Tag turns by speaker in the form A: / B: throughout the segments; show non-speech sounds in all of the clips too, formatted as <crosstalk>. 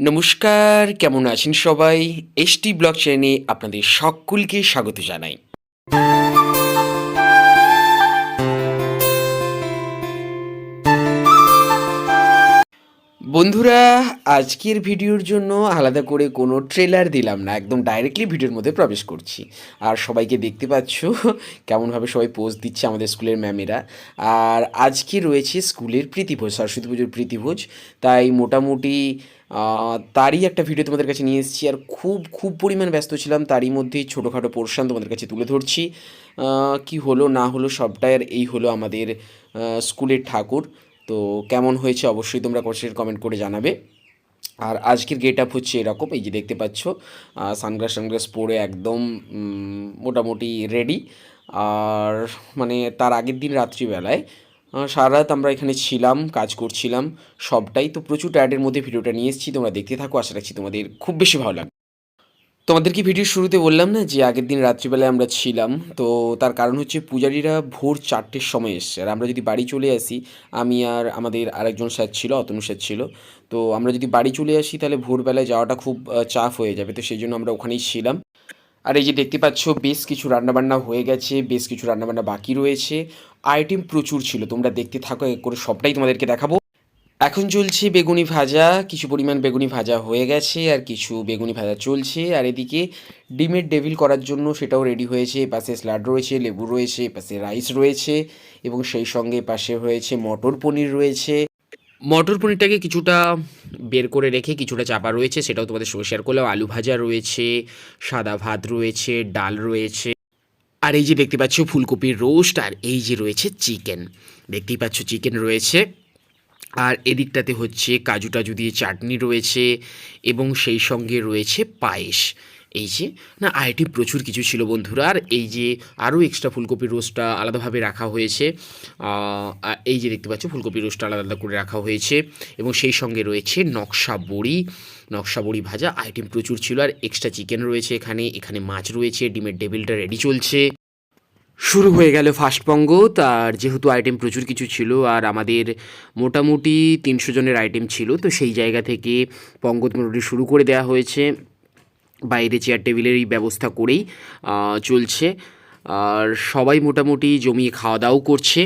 A: নমস্কার কেমন আছেন সবাই? এসটি ব্লক চ্যানেলে আপনাদের সকলকে স্বাগত জানাই। বন্ধুরা, আজকের ভিডিওর জন্য আলাদা করে কোনো ট্রেলার দিলাম না, একদম ডাইরেক্টলি ভিডিওর মধ্যে প্রবেশ করছি। আর সবাইকে দেখতে পাচ্ছ কেমনভাবে সবাই পোজ দিচ্ছে আমাদের স্কুলের ম্যামেরা আর আজকে রয়েছে স্কুলের প্রীতিভোজ, সরস্বতী পুজোর প্রীতিভোজ। তাই মোটামুটি তারই একটা ভিডিও তোমাদের কাছে নিয়ে এসেছি। আর খুব খুব পরিমাণ ব্যস্ত ছিলাম, তারই মধ্যেই ছোটোখাটো পোর্শন তোমাদের কাছে তুলে ধরছি। কি হলো, না হলো, সবটাই আর এই হলো আমাদের স্কুলের ঠাকুর। তো কেমন হয়েছে অবশ্যই তোমরা কোশ্চেন কমেন্ট করে জানাবে। আর আজকের গেট আপ হচ্ছে এরকম, এই যে দেখতে পাচ্ছ সানগ্লাস সানগ্লাস পরে একদম মোটামুটি রেডি আর মানে তার আগের দিন রাত্রিবেলায় সারা রাত আমরা এখানে ছিলাম, কাজ করছিলাম, সবটাই তো প্রচুর টায়ার্ডের মধ্যে ভিডিওটা নিয়ে এসেছি, তোমরা দেখতে থাকো, আশা রাখছি তোমাদের খুব বেশি ভালো লাগবে। তোমাদের কি ভিডিও শুরুতে বললাম না যে আগের দিন রাত্রিবেলায় আমরা ছিলাম? তো তার কারণ হচ্ছে পূজারীরা ভোর চারটের সময় এসছে। আর আমরা যদি বাড়ি চলে আসি, আমি আর আমাদের আরেকজন স্যার ছিল, অতনু স্যার ছিল। তো আমরা যদি বাড়ি চলে আসি, তাহলে ভোরবেলায় যাওয়াটা খুব চাপ হয়ে যাবে। তো সেই জন্য আমরা ওখানেই ছিলাম। আর এই যে দেখতে পাচ্ছ, বেশ কিছু রান্নাবান্না হয়ে গেছে, বেশ কিছু রান্নাবান্না বাকি রয়েছে। আইটেম প্রচুর ছিল, তোমরা দেখতে থাকো, এক করে সবটাই তোমাদেরকে দেখাবো। এখন চলছে বেগুনি ভাজা, কিছু পরিমাণ বেগুনি ভাজা হয়ে গেছে আর কিছু বেগুনি ভাজা চলছে। আর এদিকে ডিমের ডেভিল করার জন্য সেটাও রেডি হয়েছে পাশে স্যালাড রয়েছে, লেবু রয়েছে পাশে রাইস রয়েছে এবং সেই সঙ্গে পাশে রয়েছে মটর পনির রয়েছে। মটর পনিরটাকে কিছুটা বের করে রেখে কিছুটা চাপা রয়েছে, সেটাও তোমাদের সঙ্গে শেয়ার করলাম। আলু ভাজা রয়েছে, সাদা ভাত রয়েছে, ডাল রয়েছে। আর এই যে দেখতে পাচ্ছ ফুলকপির রোস্ট আর এই যে রয়েছে চিকেন দেখতেই পাচ্ছ চিকেন রয়েছে। আর এদিকটাতে হচ্ছে কাজু টাজু দিয়ে চাটনি রয়েছে এবং সেই সঙ্গে রয়েছে পায়েস। এই যে, না আইটেম প্রচুর কিছু ছিল বন্ধুরা। আর এই যে আরও এক্সট্রা ফুলকপির রোস্টটা আলাদাভাবে রাখা হয়েছে। এই যে দেখতে পাচ্ছ ফুলকপির রোস্টটা আলাদা আলাদা করে রাখা হয়েছে। এবং সেই সঙ্গে রয়েছে নকশা বড়ি। নকশা বড়ি ভাজা আইটেম প্রচুর ছিল। আর এক্সট্রা চিকেন রয়েছে এখানে। এখানে মাছ রয়েছে, ডিমের ডেবিলটা রেডি চলছে। শুরু হয়ে গেল ফার্স্ট পঙ্গ। তার যেহেতু আইটেম প্রচুর কিছু ছিল আর আমাদের মোটামুটি তিনশো জনের আইটেম ছিল, তো সেই জায়গা থেকে পঙ্গত মোটামুটি শুরু করে দেওয়া হয়েছে। বাইরে চেয়ার টেবিলেরই ব্যবস্থা করেই চলছে। আর সবাই মোটামুটি জমিয়ে খাওয়া দাওয়াও করছে।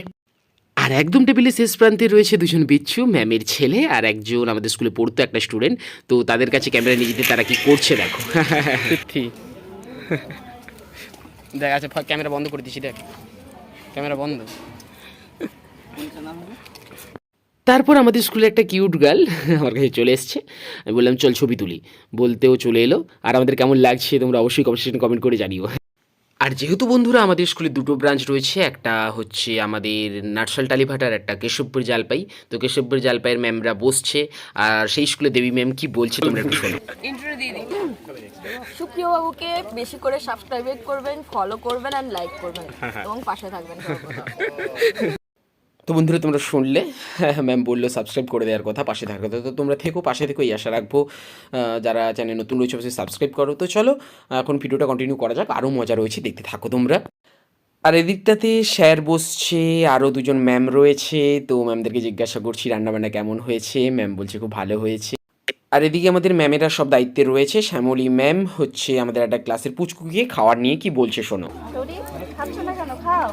A: আর একদম টেবিলে শেষ প্রান্তে রয়েছে দুজন বিচ্ছু ম্যামের ছেলে আর একজন আমাদের স্কুলে পড়তো একটা স্টুডেন্ট তো তাদের কাছে ক্যামেরা নিয়ে যেতে তারা কি করছে দেখো।
B: দেখ আচ্ছা ক্যামেরা বন্ধ করে দিচ্ছি দেখ। ক্যামেরা বন্ধ।
A: তারপর আমাদের স্কুলে একটা কিউট গার্ল আমার কাছে চলে এসছে। আমি বললাম, চল ছবি তুলি। বলতেও চলে এলো। আর আমাদের কেমন লাগছে তোমরা অবশ্যই কমেন্ট করে জানিও। আর যেহেতু বন্ধুরা আমাদের স্কুলে দুটো ব্রাঞ্চ রয়েছে একটা হচ্ছে আমাদের নাটসাল টালিভাটার একটা কেশবপুর জালপাই। তো কেশবপুর জালপাইয়ের ম্যামরা বসছে আর সেই স্কুলে দেবী ম্যাম কি বলছে তোমরা একটু শোনো।
C: সুপ্রিয় বাবুকে বেশি করে সাবস্ক্রাইব করবেন ফলো করবেন আর লাইক করবেন। এবং পাশে থাকবেন। <laughs>
A: তো বন্ধুরা, তোমরা শুনলে? ম্যাম বলল সাবস্ক্রাইব করে দেওয়ার কথা, পাশে থাকার কথা তো তোমরা থেকো, পাশে থেকো, এই আশা রাখব। যারা চ্যানেল নতুন রয়েছে, অবশ্যই সাবস্ক্রাইব করো। তো চলো, এখন ভিডিওটা কন্টিনিউ করা যাক। আরও মজা রয়েছে, দেখতে থাকো তোমরা। আর এদিকটাতে স্যার বসছে আরও দুজন ম্যাম রয়েছে। তো ম্যামদেরকে জিজ্ঞাসা করছি, রান্নাবান্না কেমন হয়েছে? ম্যাম বলছে, খুব ভালো হয়েছে। আর এদিকে আমাদের ম্যামেরা সব দায়িত্বে রয়েছে। শ্যামলী ম্যাম হচ্ছে আমাদের একটা ক্লাসের পুচকুকে খাওয়ার নিয়ে কি বলছে শোনো।
C: খাও।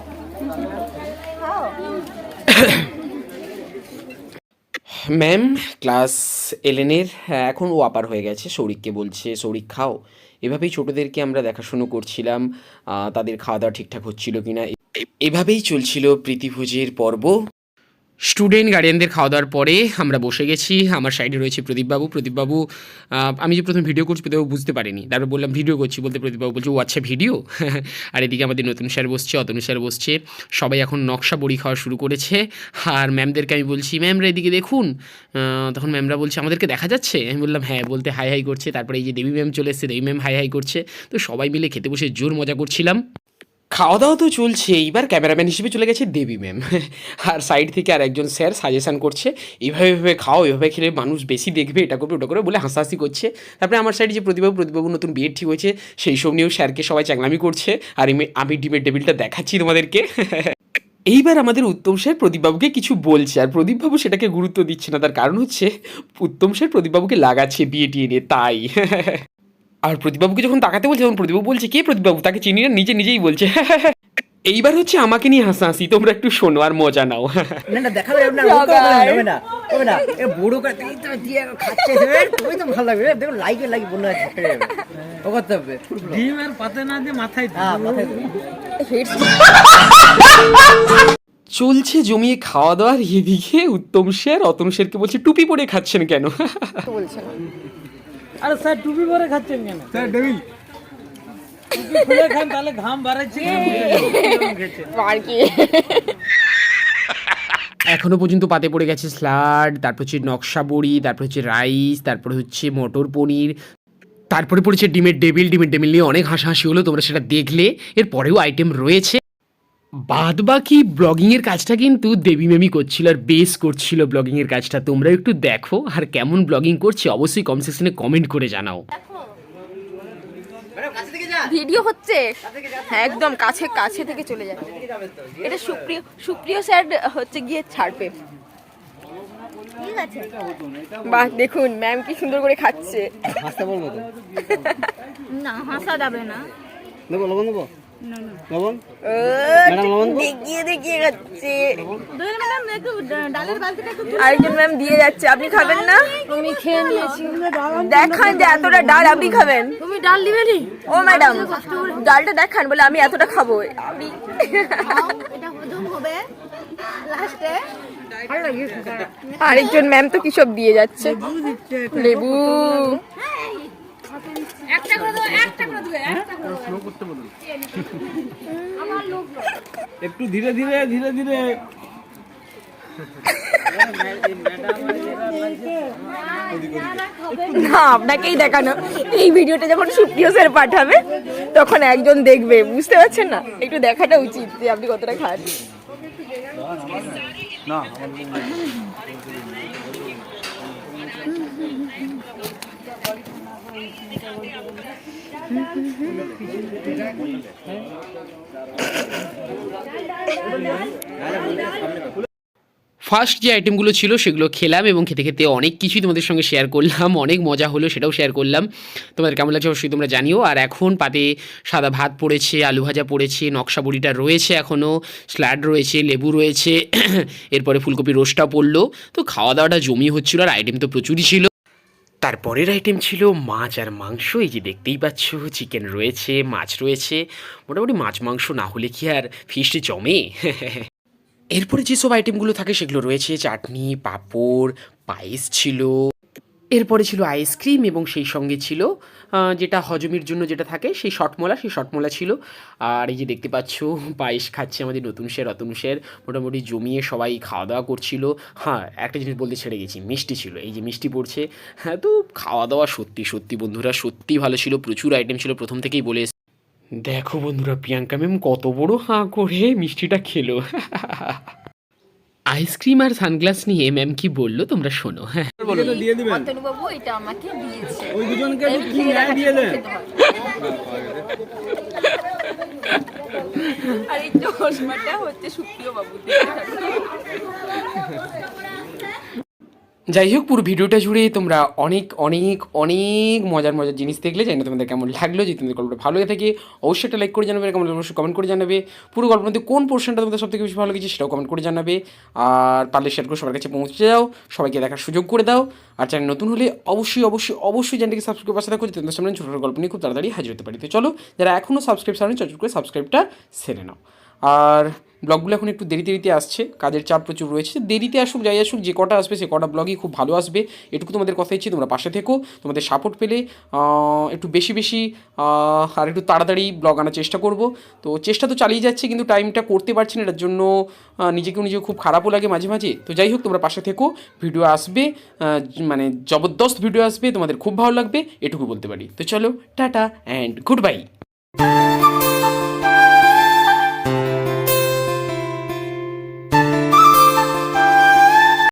A: ম্যাম ক্লাস এলেনের এখন ও আপার হয়ে গেছে। শরিককে বলছে শরিক খাও। এভাবেই ছোটোদেরকে আমরা দেখাশুনো করছিলাম। তাদের খাওয়া দাওয়া ঠিকঠাক হচ্ছিল কি না এভাবেই চলছিল প্রীতিভোজের পর্ব। স্টুডেন্ট গার্ডিয়ানদের খাওয়া দাওয়ার পরে আমরা বসে গেছি। আমার সাইডে রয়েছে প্রদীপবাবু। প্রদীপবাবু আমি যে প্রথম ভিডিও করছি প্রদীপবাবু বুঝতে পারিনি। তারপর বললাম, ভিডিও করছি, বলতে প্রদীপবাবু বলছে, ও আচ্ছা ভিডিও? <laughs> আর এদিকে আমাদের নতুন স্যার বসছে, অতনু স্যার বসছে। সবাই এখন নকশা বড়ি খাওয়া শুরু করেছে। আর ম্যামদেরকে আমি বলছি, ম্যামরা এদিকে দেখুন। তখন ম্যামরা বলছে, আমাদেরকে দেখা যাচ্ছে? আমি বললাম হ্যাঁ বলতে হাই হাই করছে। তারপরে এই যে দেবী ম্যাম চলে এসছে, দেবী ম্যাম হাই হাই করছে। তো সবাই মিলে খেতে বসে জোর মজা করছিলাম। খাওয়া দাওয়া তো চলছে। এইবার ক্যামেরাম্যান হিসেবে চলে গেছে দেবী ম্যাম। আর সাইড থেকে আর একজন স্যার সাজেশন করছে, এইভাবে এভাবে খাও এভাবে খেলে মানুষ বেশি দেখবে, এটা করবে, ওটা করবে বলে হাসাহাসি করছে। তারপরে আমার সাইডে যে প্রতিবাবু প্রতিবাবু নতুন বিয়ে ঠিক হয়েছে, সেই সব নিয়েও স্যারকে সবাই চ্যাংলামি করছে। আর আমি ডিমের টেবিলটা দেখাচ্ছি তোমাদেরকে। এইবার আমাদের উত্তম স্যার প্রদীপবাবুকে কিছু বলছে। আর প্রদীপবাবু সেটাকে গুরুত্ব দিচ্ছে না। তার কারণ হচ্ছে, উত্তম স্যার প্রদীপবাবুকে লাগাচ্ছে বিয়ে টিয়ে নিয়ে, তাই। আর প্রদীপবাবুকে যখন তাকাতে বলছে তখন প্রদীপবাবু বলছে কে প্রদীপবাবু? তাকে চিনি না নিজে নিজেই বলছে। <laughs> এইবার হচ্ছে আমাকে নিয়ে হাসাহাসি তোমরা একটু শোনো আর মজা নাও।
D: না না দেখাবে না হবে না হবে না এ বুড়ো করে দিয়ে খাচ্ছে এ, তো ভালো লাগবে। দেখো লাইকে লাইক বন্ধু আছে ও করতে হবে।
E: ডিম আর পাতে না দিয়ে মাথায়
D: হ্যাঁ মাথায় <laughs>
A: চলছে জমিয়ে খাওয়া দাওয়ার এদিকে উত্তম স্যার অতন স্যারকে বলছে টুপি পরে খাচ্ছেন কেন?
C: বলছে না।
E: আরে স্যার টুপি পরে খাচ্ছেন কেন? স্যার টুপি খুলে খান তাহলে ঘাম বাড়াচ্ছে
C: আর কি।
A: এখনও পর্যন্ত পাতে পড়ে গেছে স্লাড তারপর হচ্ছে নকশা বড়ি তারপর হচ্ছে রাইস তারপরে হচ্ছে মটর পনির তারপরে পড়েছে ডিমের ডেবিল ডিমের ডেবিল নিয়ে অনেক হাসাহাসি হলো তোমরা সেটা দেখলে। এর পরেও আইটেম রয়েছে। বাদ বাকি ব্লগিংয়ের কাজটা কিন্তু দেবী মেমি করছিল আর বেশ করছিল ব্লগিংয়ের কাজটা। তোমরা একটু দেখো আর কেমন ব্লগিং করছে অবশ্যই কমেন্ট সেকশনে কমেন্ট করে জানাও।
C: ভিডিও হচ্ছে। হ্যাঁ একদম কাছে কাছে থেকে চলে যায় এটা সুপ্রিয় সুপ্রিয় স্যার হচ্ছে গিয়ে ছাড়বে। ঠিক আছে। বাহ দেখুন ম্যাম কি সুন্দর করে খাচ্ছে।
D: হাসতে বলব <laughs>
F: না হাসা যাবে না।
D: দেবো লবণ দেবো লবণ?
C: দেখিয়ে দেখিয়ে খাচ্ছে।
F: একটু
C: আরেকজন ম্যাম দিয়ে যাচ্ছে আপনি খাবেন না?
F: আমি খেয়ে নিয়েছি।
C: দেখান যে এতটা ডাল আপনি খাবেন।
F: তুমি ডাল দিবে নি?
C: ও ম্যাডাম ডালটা দেখান বলে আমি এতটা খাব। আপনি
F: এটা হজম হবে। লাস্টে।
C: আরেকজন ম্যাম তো কি সব দিয়ে যাচ্ছে? লেবু
F: একটা করে দাও একটা করে দিবে একটা করে
E: একটু ধীরে ধীরে ধীরে ধীরে।
C: না আপনাকেই দেখানো। এই ভিডিওটা যখন সুপ্রিয় স্যার পাঠাবে তখন একজন দেখবে বুঝতে পারছেন না? একটু দেখাটা উচিত যে আপনি কতটা খান
A: ফার্স্ট যে আইটেমগুলো ছিল সেগুলো খেলাম এবং খেতে খেতে অনেক কিছুই তোমাদের সঙ্গে শেয়ার করলাম, অনেক মজা হলো সেটাও শেয়ার করলাম। তোমাদের কেমন লাগছে অবশ্যই তোমরা জানিও। আর এখন পাতে সাদা ভাত পড়েছে, আলু ভাজা পড়েছে, নকশা বড়িটা রয়েছে এখনও স্ল্যাড রয়েছে, লেবু রয়েছে, <clears throat> এরপরে ফুলকপি রোস্টটা পড়ল। তো খাওয়া দাওয়াটা জমি হচ্ছিল আর আইটেম তো প্রচুরই ছিল। তারপরের আইটেম ছিল মাছ আর মাংস। এই যে দেখতেই পাচ্ছ চিকেন রয়েছে, মাছ রয়েছে। মোটামুটি মাছ, মাংস না হলে কি আর ফিস্ট জমে? <laughs> এরপরে যেসব আইটেমগুলো থাকে সেগুলো রয়েছে, চাটনি, পাপড়, পায়েস ছিল। এরপরে ছিল আইসক্রিম এবং সেই সঙ্গে ছিল যেটা হজমের জন্য যেটা থাকে, সেই শটমলা সেই শটমলা ছিল। আর এই যে দেখতে পাচ্ছ, পায়েস খাচ্ছে আমাদের নতুন শের রতন শের মোটামুটি জমিয়ে সবাই খাওয়া দাওয়া করছিল। হ্যাঁ একটা জিনিস বলতে ছেড়ে গেছি, মিষ্টি ছিল। এই যে মিষ্টি পড়ছে হ্যাঁ তো খাওয়া দাওয়া সত্যি সত্যি বন্ধুরা, সত্যি ভালো ছিল, প্রচুর আইটেম ছিল, প্রথম থেকেই বলে দেখো বন্ধুরা, প্রিয়াঙ্কা ম্যাম কত বড় হাঁ করে মিষ্টিটা খেলো। <laughs> আইসক্রিম আর সানগ্লাস নিয়ে ম্যাম কি বলল তোমরা শোনো হ্যাঁ।
E: দিয়ে দিবেন।
C: অতনুবাবু এটা আমাকে দিয়েছে।
E: ওই দুজনকে কি ন্যায় দিয়ে দেন
C: আর এই চশমাটা হচ্ছে সুপ্রিয় বাবু
A: যাই হোক পুরো ভিডিওটা জুড়ে তোমরা অনেক অনেক অনেক মজার মজার জিনিস দেখলে জানি তোমাদের কেমন লাগল, যদি তোমাদের গল্পটা ভালো থাকে, অবশ্যই একটা লাইক করে জানাবে কেমন অবশ্যই কমেন্ট করে জানাবে। পুরো গল্পের মধ্যে কোন পোর্শনটা তোমাদের সব থেকে বেশি ভালো লেগেছে সেটাও কমেন্ট করে জানাবে। আর পারলে শেয়ার করে সবার কাছে পৌঁছে যাও, সবাইকে দেখার সুযোগ করে দাও। আর চ্যানেল নতুন হলে অবশ্যই অবশ্যই অবশ্যই চ্যানেলটিকে সাবস্ক্রাইব পাশে থাকো তোমাদের সামনে ছোটো ছোটো গল্প নিয়ে খুব তাড়াতাড়ি হাজির হতে পারি। তো চলো, যারা এখনও সাবস্ক্রাইব সারেনি চট করে সাবস্ক্রাইবটা সেরে নাও। আর ব্লগগুলো এখন একটু দেরিতে দেরিতে আসছে, কাজের চাপ প্রচুর রয়েছে, দেরিতে আসুক, যাই আসুক, যে কটা আসবে সে কটা ব্লগই খুব ভালো আসবে, এটুকু তোমাদের কথা ইচ্ছে তোমরা পাশে থেকো, তোমাদের সাপোর্ট পেলে একটু বেশি বেশি আর একটু তাড়াতাড়ি ব্লগ আনার চেষ্টা করব। তো চেষ্টা তো চালিয়ে যাচ্ছে, কিন্তু টাইমটা করতে পারছি না, এটার জন্য নিজেকেও নিজেকে খুব খারাপও লাগে মাঝে মাঝে। তো যাই হোক, তোমরা পাশে থেকো ভিডিও আসবে মানে জবরদস্ত ভিডিও আসবে, তোমাদের খুব ভালো লাগবে, এটুকু বলতে পারি। তো চলো, টাটা অ্যান্ড গুড বাই